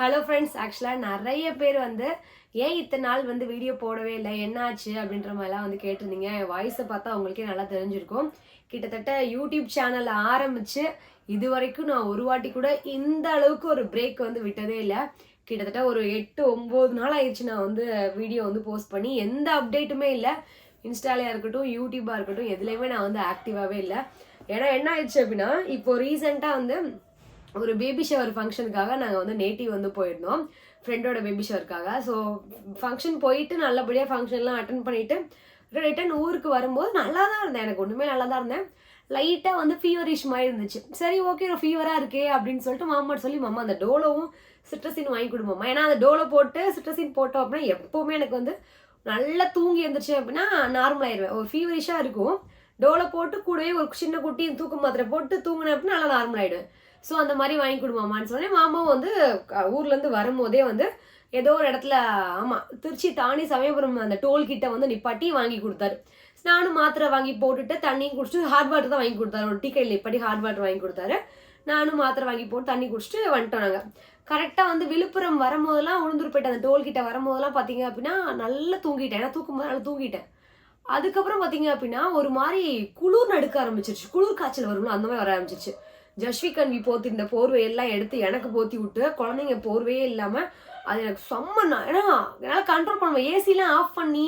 Hello friends ஆக்சுவலாக நிறைய பேர் வந்து ஏன் இத்தனை நாள் வந்து வீடியோ போடவே இல்லை? என்னாச்சு அப்படின்ற மாதிரிலாம் வந்து கேட்டிருந்தீங்க. என் வாய்ஸை பார்த்தா உங்களுக்கே நல்லா தெரிஞ்சிருக்கும். கிட்டத்தட்ட யூடியூப் சேனல் ஆரம்பித்து இது வரைக்கும் நான் ஒரு வாட்டி கூட இந்த அளவுக்கு ஒரு பிரேக் வந்து விட்டதே இல்லை. கிட்டத்தட்ட ஒரு எட்டு ஒம்பது நாள் ஆயிடுச்சு நான் வந்து வீடியோ வந்து போஸ்ட் பண்ணி. எந்த அப்டேட்டுமே இல்லை. இன்ஸ்டாலையாக இருக்கட்டும் யூடியூபாக இருக்கட்டும் எதுலேயுமே நான் வந்து ஆக்டிவாகவே இல்லை. ஏன்னா என்ன ஆயிடுச்சு அப்படின்னா இப்போ ரீசெண்டாக வந்து ஒரு பேபி ஷவர் ஃபங்க்ஷனுக்காக நாங்கள் வந்து நேட்டிவ் வந்து போயிருந்தோம். ஃப்ரெண்டோட பேபி ஷவருக்காக ஸோ ஃபங்க்ஷன் போயிட்டு நல்லபடியாக ஃபங்க்ஷன்லாம் அட்டன் பண்ணிட்டு ரிட்டன் ஊருக்கு வரும்போது நல்லா தான் இருந்தேன். எனக்கு ஒன்றுமே நல்லா தான் இருந்தேன் லைட்டாக வந்து ஃபீவரிஷ் மாதிரி இருந்துச்சு. சரி ஓகே ஃபீவராக இருக்கே அப்படின்னு சொல்லிட்டு மாமாட்ட சொல்லி மாமா அந்த டோலோவும் சிட்ரஸின் வாங்கி கொடுமாம்மா. ஏன்னா அந்த டோலோ போட்டு சிட்ரஸின் போட்டோம் அப்படின்னா எப்போவுமே எனக்கு வந்து நல்லா தூங்கி எழுந்துருச்சு அப்படின்னா நார்மல் ஆயிடுவேன் ஒரு ஃபீவரிஷாக இருக்கும். டோலை போட்டு கூடவே ஒரு சின்ன குட்டி தூக்க மாத்திரை போட்டு தூங்கினேன் அப்படின்னா நல்லா நார்மல் ஆகிடுவேன் ஸோ அந்த மாதிரி வாங்கி கொடுமாமான்னு சொன்னேன் மாமாவும் வந்து ஊர்லேருந்து வரும்போதே வந்து ஏதோ ஒரு இடத்துல ஆமாம் திருச்சி தாண்டி சமயபுரம் அந்த டோல்கிட்ட வந்து நிப்பாட்டி வாங்கி கொடுத்தாரு. நானும் மாத்திரை வாங்கி போட்டுட்டு தண்ணியும் குடிச்சிட்டு ஹாட் வாட்டர் தான் வாங்கி கொடுத்தாரு. ஒரு டீ கையில் நிப்பாட்டி ஹாட் வாட்டர் வாங்கி கொடுத்தாரு. நானும் மாத்திரை வாங்கி போட்டு தண்ணி குடிச்சிட்டு வந்துட்டோம் நாங்கள் கரெக்டாக வந்து விழுப்புரம் வரும்போதெல்லாம் உளுந்தூர்பேட்டை அந்த டோல்கிட்ட வரும்போதெல்லாம் பார்த்தீங்க அப்படின்னா நல்லா தூங்கிட்டேன். ஏன்னா தூக்கும் போது நல்லா தூங்கிட்டேன். அதுக்கப்புறம் பார்த்தீங்க அப்படின்னா ஒரு மாதிரி குளிர் நடுக்க ஆரம்பிச்சிருச்சு. குளிர் காய்ச்சல் வரும்ல அந்த மாதிரி வர ஆரம்பிச்சிருச்சு. ஜஸ்விகன்வி போத்து இந்த போர்வையெல்லாம் எடுத்து எனக்கு போத்தி விட்டு குழந்தைங்க போர்வையே இல்லாமல் அது எனக்கு செம்ம ஏன்னா என்னால் கண்ட்ரோல் பண்ணுவேன் ஏசிலாம் ஆஃப் பண்ணி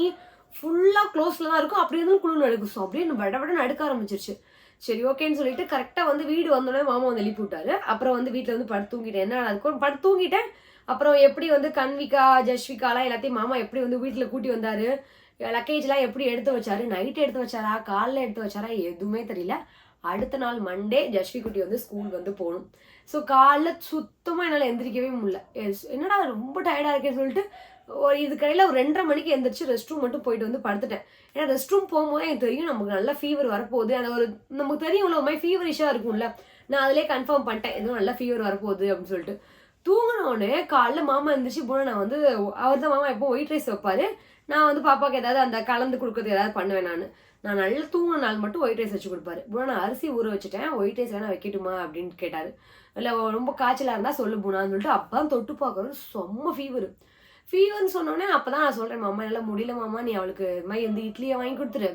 ஃபுல்லாக க்ளோஸில் தான் இருக்கும். அப்படி இருந்தாலும் குழு நடுக்கும் ஸோ அப்படியே விட விட நடுக்க ஆரம்பிச்சிருச்சு. சரி ஓகேன்னு சொல்லிட்டு கரெக்டாக வந்து வீடு வந்தோடனே மாமா வந்து எழுப்பி விட்டாரு. அப்புறம் வந்து வீட்டில் வந்து படுத்து தூங்கிட்டேன். என்ன அதுக்கு படுத்து தூங்கிட்டேன். அப்புறம் எப்படி வந்து கன்விகா ஜஸ்விகாலாம் எல்லாத்தையும் மாமா எப்படி வந்து வீட்டில் கூட்டி வந்தாரு? லக்கேஜ்லாம் எப்படி எடுத்து வச்சாரு? நைட் எடுத்து வச்சாரா? காலைல எடுத்து வச்சாரா? எதுவுமே தெரியல. அடுத்த நாள் மண்டே ஜஸ்வி குட்டி வந்து ஸ்கூல் வந்து போகணும். ஸோ காலைல சுத்தமாக என்னால் எந்திரிக்கவே முடியல. எஸ்- என்னடா ரொம்ப டயர்டாக இருக்கேன்னு சொல்லிட்டு ஒரு இது கடையில் ஒரு ரெண்டரை மணிக்கு எந்திரிச்சு ரெஸ்ட் ரூம் மட்டும் போயிட்டு வந்து படுத்துட்டேன். ஏன்னா ரெஸ்ட் ரூம் போகும்போது எனக்கு தெரியும் நமக்கு நல்லா ஃபீவர் வரப்போகுது. அந்த ஒரு நமக்கு தெரியும்ல ஒரு மாதிரி ஃபீவரிஷாக இருக்கும்ல. நான் அதிலே கன்ஃபார்ம் பண்ணிட்டேன். எதுவும் நல்லா ஃபீவர் வரப்போகுது அப்படின்னு சொல்லிட்டு. தூங்கினோடனே காலைல மாமா எந்திரிச்சு போனால் நான் வந்து அவர் தான் மாமா எப்போ ஒயிட் ரைஸ் வைப்பாரு. நான் வந்து பாப்பாவுக்கு ஏதாவது அந்த கலந்து கொடுக்குறது ஏதாவது பண்ணுவேன் நான். நான் நல்லா தூங்கின நாள் மட்டும் ஒயிட் ரைஸ் வச்சு கொடுப்பாரு. பூனா நான் அரிசி ஊற வச்சுட்டேன். ஒயிட் ரைஸ் வேணால் வைக்கட்டுமா அப்படின்னு கேட்டார். இல்லை ரொம்ப காய்ச்சலாக இருந்தால் சொல்லு போனான்னு சொல்லிட்டு அப்போ தான் தொட்டு பார்க்குறது செம்ம ஃபீவர் ஃபீவர்னு சொன்னோடனே அப்போ தான் நான் சொல்கிறேன் மாமா நல்லா முடியல மாமா நீ அவளுக்கு இது மாதிரி வந்து இட்லியை வாங்கி கொடுத்துரு.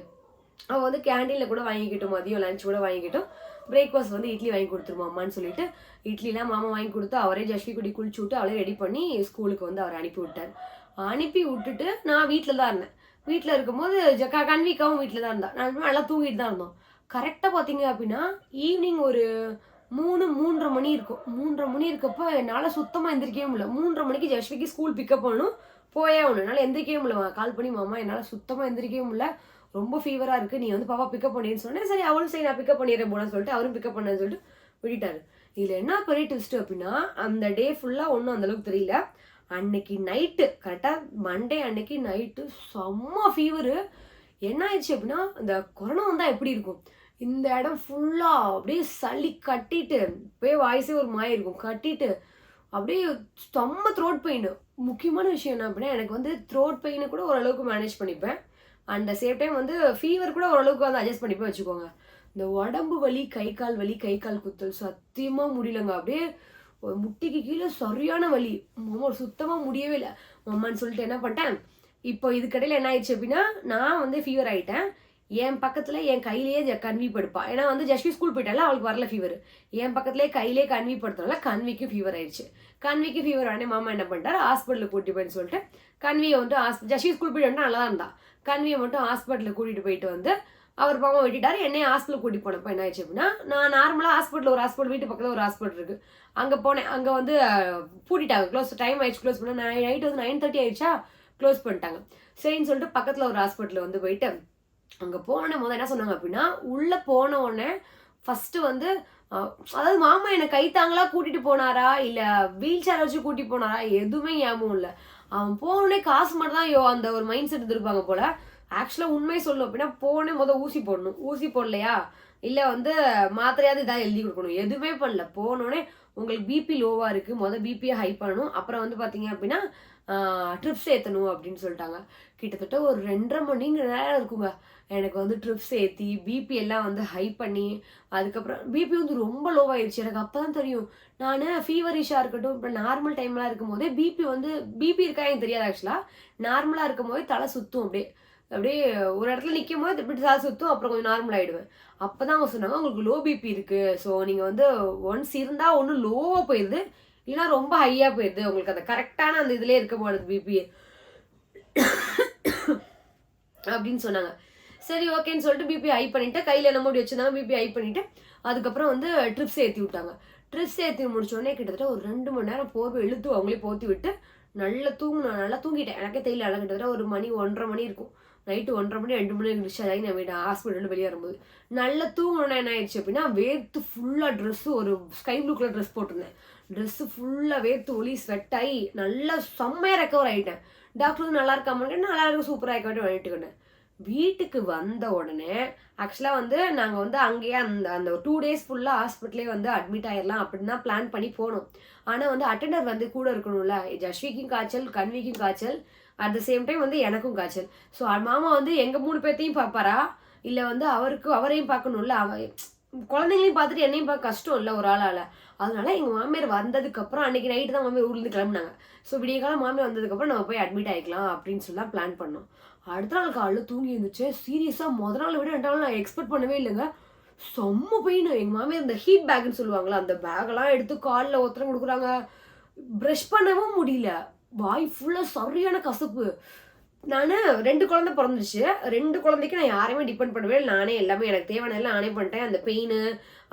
அவள் வந்து கேண்டீனில் கூட வாங்கிக்கிட்டோம் மதியம் லஞ்ச் கூட வாங்கிக்கிட்டோம். பிரேக்ஃபாஸ்ட் வந்து இட்லி வாங்கி கொடுத்துருமாம்மான்னு சொல்லிட்டு இட்லிலாம் மாமா வாங்கி கொடுத்து அவரே ஜஷ்வி குடி குளிச்சு விட்டு அவளே ரெடி பண்ணி ஸ்கூலுக்கு வந்து அவர் அனுப்பி விட்டார். அனுப்பி விட்டுட்டு நான் வீட்டில் தான் இருந்தேன். வீட்டில் இருக்கும்போது ஜக்கா கன்விக்காவும் வீட்டில் தான் இருந்தா. நான் நல்லா தூங்கிட்டு தான் இருந்தோம். கரெக்டாக பார்த்தீங்க அப்படின்னா ஈவினிங் ஒரு மூணு மூன்றரை மணி இருக்கும். மூன்றரை மணி இருக்கப்போ என்னால் சுத்தமாக எந்திரிக்கவே முடியல. மூன்றரை மணிக்கு ஜஸ்விக்கு ஸ்கூல் பிக்கப் பண்ணணும் போயே ஆகணும். என்னால் எந்திரிக்கவே முடியல. கால் பண்ணி மாமா என்னால் சுத்தமாக எந்திரிக்கவே முடியல. ரொம்ப ஃபீவராக இருக்குது நீ வந்து பாப்பா பிக்கப் பண்ணின்னு சொன்னேன். சரி அவளும் சரி நான் பிக்கப் பண்ணிடுறேன் போனேன்னு சொல்லிட்டு அவரும் பிக்கப் பண்ணேன்னு சொல்லிட்டு விட்டுட்டாரு. இதில் என்ன பெரிய ட்விஸ்ட் அப்படின்னா அந்த டே ஃபுல்லாக ஒன்றும் அந்தளவுக்கு தெரியல. அன்னைக்கு நைட்டு கரெக்டாக மண்டே அன்னைக்கு நைட்டு செம்ம ஃபீவரு என்ன ஆயிடுச்சு அப்படின்னா இந்த கொரோனா வந்தால் எப்படி இருக்கும்? இந்த இடம் ஃபுல்லாக அப்படியே சளி கட்டிட்டு அப்படியே வாய்ஸே ஒரு மாய இருக்கும். கட்டிட்டு அப்படியே செம்ம த்ரோட் பெயின் முக்கியமான விஷயம் என்ன அப்படின்னா எனக்கு வந்து த்ரோட் பெயினை கூட ஓரளவுக்கு மேனேஜ் பண்ணிப்பேன். அண்ட் சேம் டைம் வந்து ஃபீவர் கூட ஓரளவுக்கு வந்து அட்ஜஸ்ட் பண்ணிப்பேன் வச்சுக்கோங்க. இந்த உடம்பு வலி கை கால் வலி கை கால் குத்தல் சத்தியமாக முடியலங்க. அப்படியே முட்டிக்கு கீழே சரியான வலி. மாமா சுத்தமாக முடியவே இல்லை. மாமான்னு சொல்லிட்டு என்ன பண்ணிட்டேன்? இப்போ இதுக்கடையில் என்ன ஆயிடுச்சு அப்படின்னா நான் வந்து ஃபீவர் ஆகிட்டேன் என் பக்கத்தில் என் கையிலேயே கன்வி படுப்பா. ஏன்னா வந்து ஜஸ்வி ஸ்கூல் போயிட்டால அவளுக்கு வரல ஃபீவர் என் பக்கத்துலேயே கையிலே கன்வி படுத்தனால கன்விக்கு ஃபீவர் ஆயிடுச்சு. கன்விக்கு ஃபீவர் ஆனே மாமா என்ன பண்ணிட்டாரு? ஹாஸ்பிட்டலுக்கு கூட்டிட்டு போயின்னு சொல்லிட்டு கன்வியை வந்து ஹாஸ் ஜஸ்வி ஸ்கூல் போயிட்டு வந்து நல்லா தான் இருந்தா. கன்வியை மட்டும் ஹாஸ்பிட்டலுக்கு கூட்டிகிட்டு போயிட்டு வந்து அவர் பாவம் வெட்டிட்டார். என்னைய ஹாஸ்பிட்டல் கூட்டி போனப்போ என்ன ஆயிடுச்சு அப்படின்னா நான் நார்மலாக ஹாஸ்பிட்டல் ஒரு ஹாஸ்பிட்டல் வீட்டு பக்கத்தில் ஒரு ஹாஸ்பிட்டல் இருக்கு. அங்கே போனேன். அங்கே வந்து பூட்டிட்டாங்க. க்ளோஸ் டைம் ஆயிடுச்சு க்ளோஸ் பண்ண. நைட் வந்து நைன் தேர்ட்டி ஆயிடுச்சா? க்ளோஸ் பண்ணிட்டாங்க. சரின்னு சொல்லிட்டு பக்கத்தில் ஒரு ஹாஸ்பிட்டலில் வந்து போயிட்டு அங்கே போன போது என்ன சொன்னாங்க அப்படின்னா உள்ளே போன உடனே ஃபஸ்ட்டு வந்து அதாவது மாமா என்னை கைத்தாங்களா கூட்டிட்டு போனாரா? இல்லை வீல் சேர் வச்சு கூட்டிகிட்டு போனாரா? எதுவுமே ஞாபகம் இல்லை. அவன் போனோடனே காசு மட்டும் தான் யோ அந்த ஒரு மைண்ட் செட் இருந்திருப்பாங்க போல. ஆக்சுவலாக உண்மை சொல்லணும் அப்படின்னா போனே மொதல் ஊசி போடணும். ஊசி போடலையா? இல்லை வந்து மாத்திரையாவது இதாக எழுதி கொடுக்கணும். எதுவுமே பண்ணல. போனோடனே உங்களுக்கு பிபி லோவாக இருக்குது மொதல் பிபியை ஹை பண்ணணும். அப்புறம் வந்து பார்த்தீங்க அப்படின்னா ட்ரிப்ஸ் ஏற்றணும் அப்படின்னு சொல்லிட்டாங்க. கிட்டத்தட்ட ஒரு ரெண்டரை மணி நேரம் இருக்குங்க. எனக்கு வந்து ட்ரிப்ஸ் ஏற்றி பிபி எல்லாம் வந்து ஹை பண்ணி அதுக்கப்புறம் பிபி வந்து ரொம்ப லோவாயிடுச்சு எனக்கு அப்போ தான் தெரியும். நான் ஃபீவரிஷாக இருக்கட்டும் இப்போ நார்மல் டைம்லாம் இருக்கும் போதே பிபி வந்து பிபி இருக்கா எனக்கு தெரியாது ஆக்சுவலாக நார்மலாக இருக்கும் போதே தலை சுற்றும் அப்படியே. அப்படியே ஒரு இடத்துல நிற்கும் போது இப்படி தலை சுற்றும் அப்புறம் கொஞ்சம் நார்மல் ஆகிடுவேன் அப்போ தான் அவங்க சொன்னாங்க உங்களுக்கு லோ பிபி இருக்குது ஸோ நீங்கள் வந்து ஒன்ஸ் இருந்தால் ஒன்றும் லோவாக போயிடுது இல்லைன்னா ரொம்ப ஹையாக போயிடுது உங்களுக்கு அந்த கரெக்டான அந்த இதுலேயே இருக்க போகிறது பிபி அப்படின்னு சொன்னாங்க. சரி ஓகேன்னு சொல்லிட்டு பிபி ஹை பண்ணிவிட்டு கையில் என்ன மூடி வச்சுருந்தாங்க பிபி ஹை பண்ணிவிட்டு அதுக்கப்புறம் வந்து ட்ரிப்ஸ் ஏற்றி விட்டாங்க. ட்ரிப்ஸ் ஏற்றி முடிச்சோடனே கிட்டத்தட்ட ஒரு ரெண்டு மணி நேரம் போர்வை இழுத்து அவங்களே போத்தி விட்டு நல்லா தூங்கினேன் நல்லா தூங்கிட்டேன். எனக்கே தெரியல கிட்டத்தட்ட ஒரு மணி ஒன்றரை மணி இருக்கும். நைட்டு ஒன்றரை மணி ரெண்டு மணி டிஸ்சார்ஜ் ஆகி நான் வீடு ஹாஸ்பிட்டலில் வெளியே வரும்போது. நல்லா தூங்கணும்னா என்ன ஆயிடுச்சு அப்படின்னா வேர்த்து ஃபுல்லாக ட்ரெஸ்ஸு ஒரு ஸ்கை ப்ளூ கலர் ட்ரெஸ் போட்டிருந்தேன். ட்ரெஸ்ஸு ஃபுல்லாக வேர்த்து ஒளி ஸ்வெட் ஆகி நல்லா செம்மையாக ரெக்கவர் ஆகிட்டேன் டாக்டர் வந்து நல்லா இருக்காம? நல்லா இருக்கும் சூப்பராக இருக்க வேண்டிட்டு வீட்டுக்கு வந்த உடனே ஆக்சுவலாக வந்து நாங்கள் வந்து அங்கேயே அந்த அந்த டூ டேஸ் ஃபுல்லாக ஹாஸ்பிட்டலே வந்து அட்மிட் ஆயிடலாம் அப்படின்னு தான் பிளான் பண்ணி போனோம். ஆனால் வந்து அட்டெண்டர் வந்து கூட இருக்கணும்ல. ஜஸ்விக்கும் காய்ச்சல் கன்விக்கும் காய்ச்சல் அட் த சேம் டைம் வந்து எனக்கும் காய்ச்சல். ஸோ மாமா வந்து எங்கள் மூணு பேர்த்தையும் பார்ப்பாரா? இல்லை வந்து அவருக்கு அவரையும் பார்க்கணும்ல? அவ குழந்தைங்களையும் பார்த்துட்டு என்னையும் பார்க்க கஷ்டம் இல்லை ஒரு ஆளால். அதனால எங்கள் மாமியார் வந்ததுக்கப்புறம் அன்றைக்கி நைட்டு தான் மாமியார் ஊர்லேருந்து கிளம்புனாங்க. ஸோ விடிய காலம் மாமியார் வந்ததுக்கப்புறம் நம்ம போய் அட்மிட் ஆகிக்கலாம் அப்படின்னு சொல்லி தான் பிளான் பண்ணோம். அடுத்த நாள் காலையில் தூங்கி இருந்துச்சு சீரியஸாக முத நாள் விட ரெண்டு நாள் நான் எக்ஸ்பெக்ட் பண்ணவே இல்லைங்க. செம்ம பெயின் எங்கள் மாமியார் இந்த ஹீட் பேக்னு சொல்லுவாங்களா அந்த பேக்கெல்லாம் எடுத்து காலில் ஒருத்தரம் கொடுக்குறாங்க. ப்ரஷ் பண்ணவும் முடியல. வாய் ஃபுல்லாக சரியான கசப்பு. நான் ரெண்டு குழந்தை பிறந்துச்சு ரெண்டு குழந்தைக்கு நான் யாரையுமே டிபெண்ட் பண்ணவே நானே எல்லாமே எனக்கு தேவையான எல்லாம் நானே பண்ணிட்டேன். அந்த பெயின்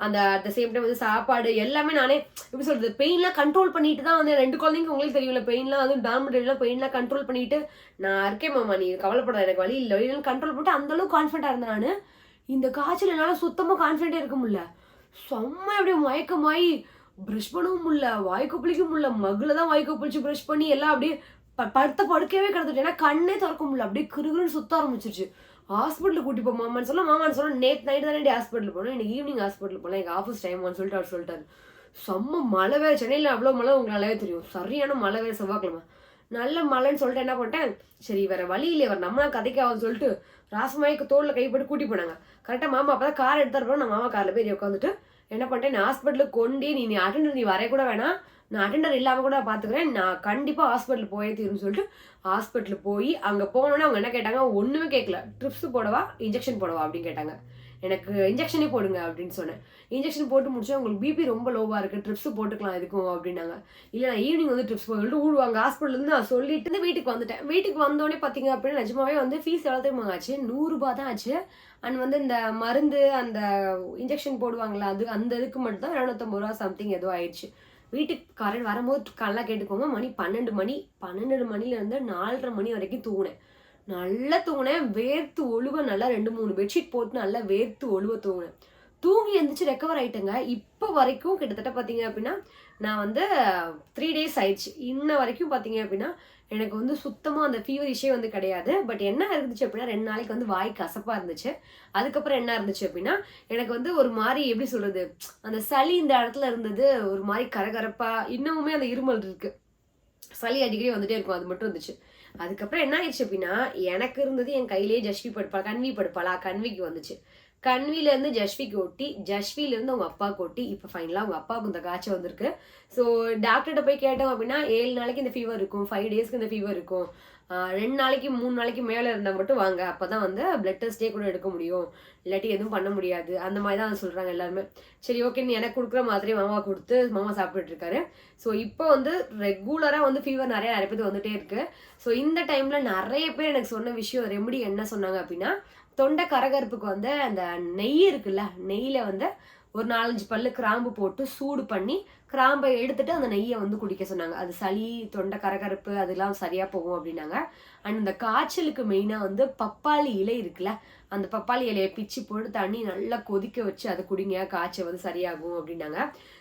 அந்த அட் த சேம் டைம் வந்து சாப்பாடு எல்லாமே நானே எப்படி சொல்கிறது பெயின்லாம் கண்ட்ரோல் பண்ணிட்டு தான் வந்து ரெண்டு குழந்தைங்க உங்களுக்கு தெரியல பெயின்லாம் அதுவும் டார்மெண்ட்லாம் பெயின்லாம் கண்ட்ரோல் பண்ணிட்டு நான் இருக்கேன் மாமா நீ கவலைப்படாத எனக்கு வழி இல்லை. வழியில கண்ட்ரோல் பண்ணிட்டு அந்த அளவுக்கு இருந்தேன் நான். இந்த காய்ச்சல் என்னால் சுத்தமாக கான்ஃபிடென்ட்டே இருக்க முடியல. செம்ம அப்படியே மயக்கமாயி ப்ரஷ் பண்ணவும் முடியல. வாய்க்கு பிடிக்க முடியல. மகுல தான் வாய்க்கு பிடிச்சி ப்ரஷ் பண்ணி எல்லாம் அப்படியே படுத்த படுக்கவே கிடந்துட்டு ஏன்னா கண்ணே திறக்க முடியல. அப்படியே கிருகுன்னு சுத்த ஆரம்பிச்சிருச்சு. ஹாஸ்பிட்டலுக்கு கூட்டி போ மாமான்னு சொல்ல மாமான்னு சொல்ல நேற்று நைட்டு தானே ஹாஸ்பிட்டல் போனோம் இன்னைக்கு ஈவினிங் ஹாஸ்பிட்டல் போனேன். எங்கள் ஆஃபீஸ் டைம்னு சொல்லிட்டு அவர் சொல்லிட்டாரு. செம்ம மழை வேறு. சென்னையில் அவ்வளோ மழை உங்களாலே தெரியும். சரியான மழை வேறு செவ்வாய்க்கிழமை. நல்ல மழைன்னு சொல்லிட்டு என்ன பண்ணிட்டேன் சரி வேற வழி இல்லை வேறு நம்மளா கதைக்காவது சொல்லிட்டு ராசமாய்க்கு தோளில் கைப்பட்டு கூட்டி போனாங்க. கரெக்டாக மாமா அப்போ தான் கார் எடுத்துறப்போ நான் மாமா காரில் போய் உட்காந்துட்டு என்ன பண்ணிட்டேன்? நான் ஹாஸ்பிட்டலுக்கு கொண்டு நீ நீ அட்டெண்டர் நீ வரைய கூட வேணாம். நான் அட்டெண்டர் இல்லாமல் கூட பார்த்துக்கிறேன் நான் கண்டிப்பாக ஹாஸ்பிட்டல் போயே தீரும்னு சொல்லிட்டு ஹாஸ்பிட்டல் போய் அங்கே போனோன்னே அவங்க என்ன கேட்டாங்க? ஒன்றுமே கேட்கல ட்ரிப்ஸ் போடவா? இன்ஜெக்ஷன் போடவா? அப்படின்னு கேட்டாங்க. எனக்கு இன்ஜெக்ஷனே போடுங்க அப்படின்னு சொன்னேன். இன்ஜெக்ஷன் போட்டு முடிச்சா உங்களுக்கு பிபி ரொம்ப லோவாக இருக்குது ட்ரிப்ஸ் போட்டுக்கலாம் எதுக்கும் அப்படின்னாங்க. இல்லை நான் ஈவினிங் வந்து ட்ரிப்ஸ் போட்டு ஊடுவாங்க ஹாஸ்பிட்டலேருந்து நான் சொல்லிட்டு வீட்டுக்கு வந்துட்டேன். வீட்டுக்கு வந்தோடனே பார்த்தீங்க அப்படின்னா நிஜமாவே வந்து ஃபீஸ் எவ்வளோ தெரியுமா ஆச்சு? நூறுரூபா தான் ஆச்சு. அண்ட் வந்து இந்த மருந்து அந்த இன்ஜெக்ஷன் போடுவாங்களா அது அந்த இதுக்கு மட்டும் தான் இரநூத்தம்பது ரூபா சம்திங் ஏதோ ஆயிடுச்சு. வீட்டுக்கு கரண்ட் வரும்போது நல்லா கேட்டுக்கோங்க. மணி பன்னெண்டு மணி. பன்னெண்டு மணிலேருந்து நாலரை மணி வரைக்கும் தூங்கினேன். நல்லா தூங்கினேன் வேர்த்து ஒழுவ நல்லா ரெண்டு மூணு பெட்ஷீட் போட்டு நல்லா வேர்த்து ஒழுவ தூங்கினேன். தூங்கி எழுந்திரிச்சு ரெக்கவர் ஆகிட்டேங்க இப்போ வரைக்கும் கிட்டத்தட்ட பார்த்தீங்க அப்படின்னா நான் வந்து த்ரீ டேஸ் ஆயிடுச்சு. இன்ன வரைக்கும் பார்த்தீங்க அப்படின்னா எனக்கு வந்து சுத்தமாக அந்த ஃபீவர் இஷ்யூ வந்து கிடையாது. பட் என்ன இருந்துச்சு அப்படின்னா ரெண்டு நாளைக்கு வந்து வாய் கசப்பாக இருந்துச்சு. அதுக்கப்புறம் என்ன இருந்துச்சு அப்படின்னா எனக்கு வந்து ஒரு மாதிரி எப்படி சொல்கிறது அந்த சளி இந்த இடத்துல இருந்தது ஒரு மாதிரி கரகரப்பாக இன்னமுமே அந்த இருமல் இருக்குது சளி அடிக்கடி வந்துட்டே இருக்கும். அது மட்டும் இருந்துச்சு. அதுக்கப்புறம் என்ன ஆயிடுச்சு அப்படின்னா எனக்கு இருந்தது என் கையிலேயே ஜஷ்வி படுப்பா கன்வி படுப்பாளா? கன்விக்கு வந்துச்சு. கன்விலேருந்து ஜஷ்விக்கு ஒட்டி ஜஷ்விலேருந்து அவங்க அப்பாவுக்கு ஒட்டி இப்போ ஃபைனலாக அவங்க அப்பாவுக்கு இந்த காய்ச்சல் வந்திருக்கு. ஸோ டாக்டர்கிட்ட போய் கேட்டோம் அப்படின்னா ஏழு நாளைக்கு இந்த ஃபீவர் இருக்கும் ஃபைவ் டேஸ்க்கு இந்த ஃபீவர் இருக்கும். ரெண்டு நாளைக்கு மூணு நாளைக்கு மேலே இருந்தால் மட்டும் வாங்க. அப்போ தான் வந்து பிளட் டெஸ்ட்டே கூட எடுக்க முடியும். இல்லாட்டி எதுவும் பண்ண முடியாது. அந்த மாதிரி தான் சொல்கிறாங்க எல்லாருமே. சரி ஓகே நீ எனக்கு கொடுக்குற மாதிரி மாமா கொடுத்து மாமா சாப்பிட்டுட்ருக்காரு ஸோ இப்போ வந்து ரெகுலராக வந்து ஃபீவர் நிறைய நிறைய பேர் வந்துகிட்டே இருக்குது ஸோ இந்த டைமில் நிறைய பேர் எனக்கு சொன்ன விஷயம் ரெமடி என்ன சொன்னாங்க அப்படின்னா தொண்டை கரகரப்புக்கு வந்து அந்த நெய் இருக்குல்ல நெய்யில் வந்து ஒரு நாலஞ்சு பல்லு கிராம்பு போட்டு சூடு பண்ணி கிராம்பை எடுத்துட்டு அந்த நெய்யை வந்து குடிக்க சொன்னாங்க. அது சளி தொண்டை கரகரப்பு அதெல்லாம் சரியாக போகும் அப்படின்னாங்க. அண்ட் இந்த காய்ச்சலுக்கு மெயினாக வந்து பப்பாளி இலை இருக்குல்ல அந்த பப்பாளி இலையை பிச்சு போட்டு தண்ணி நல்லா கொதிக்க வச்சு அதை குடிங்க காய்ச்சல் வந்து சரியாகும் அப்படின்னாங்க.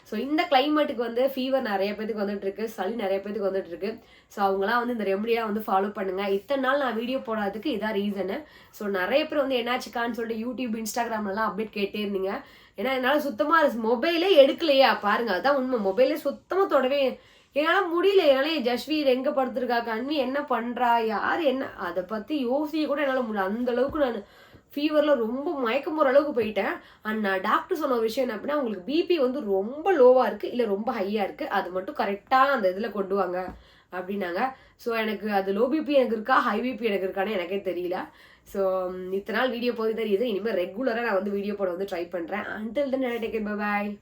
ஸோ இந்த கிளைமேட்டுக்கு வந்து ஃபீவர் நிறைய பேத்துக்கு வந்துட்டு இருக்கு சளி நிறைய பேத்துக்கு வந்துட்டு இருக்கு. ஸோ அவங்களாம் வந்து இந்த ரெமடியாக வந்து ஃபாலோ பண்ணுங்க. இத்தனை நாள் நான் வீடியோ போடாததுக்கு இதான் ரீசனு ஸோ நிறைய பேர் வந்து என்னாச்சுக்கான்னு சொல்லிட்டு யூடியூப் இன்ஸ்டாகிராம்லலாம் அப்டேட் கேட்டே இருந்தீங்க. ஏன்னா என்னால் சுத்தமாக மொபைலே எடுக்கலையா. பாருங்க அதுதான் உண்மை. மொபைலே சுத்தமாக தொடவே என்னால் முடியல. என்னால் என் ஜஸ்வீர் எங்கே படுத்துருக்கா கண்வி என்ன பண்ணுறா யார் என்ன? அதை பற்றி யோசிக்க கூட என்னால் முடியல. அந்த அளவுக்கு நான் ஃபீவரில் ரொம்ப மயக்கம் போகிற அளவுக்கு போயிட்டேன். அண்ட் நான் டாக்டர் சொன்ன ஒரு விஷயம் என்ன அப்படின்னா உங்களுக்கு பிபி வந்து ரொம்ப லோவாக இருக்குது இல்லை ரொம்ப ஹையாக இருக்குது அது மட்டும் கரெக்டாக அந்த இதில் கொண்டு வாங்க அப்படின்னாங்க. ஸோ எனக்கு அது லோ பிபி எனக்கு இருக்கா? ஹை பிபி எனக்கு இருக்கான்னு எனக்கே தெரியல. ஸோ இத்தனை நாள் வீடியோ போது தெரியுது. இனிமேல் ரெகுலராக நான் வந்து வீடியோ போட வந்து ட்ரை பண்ணுறேன் அன்டில் தென் டேக் பாய்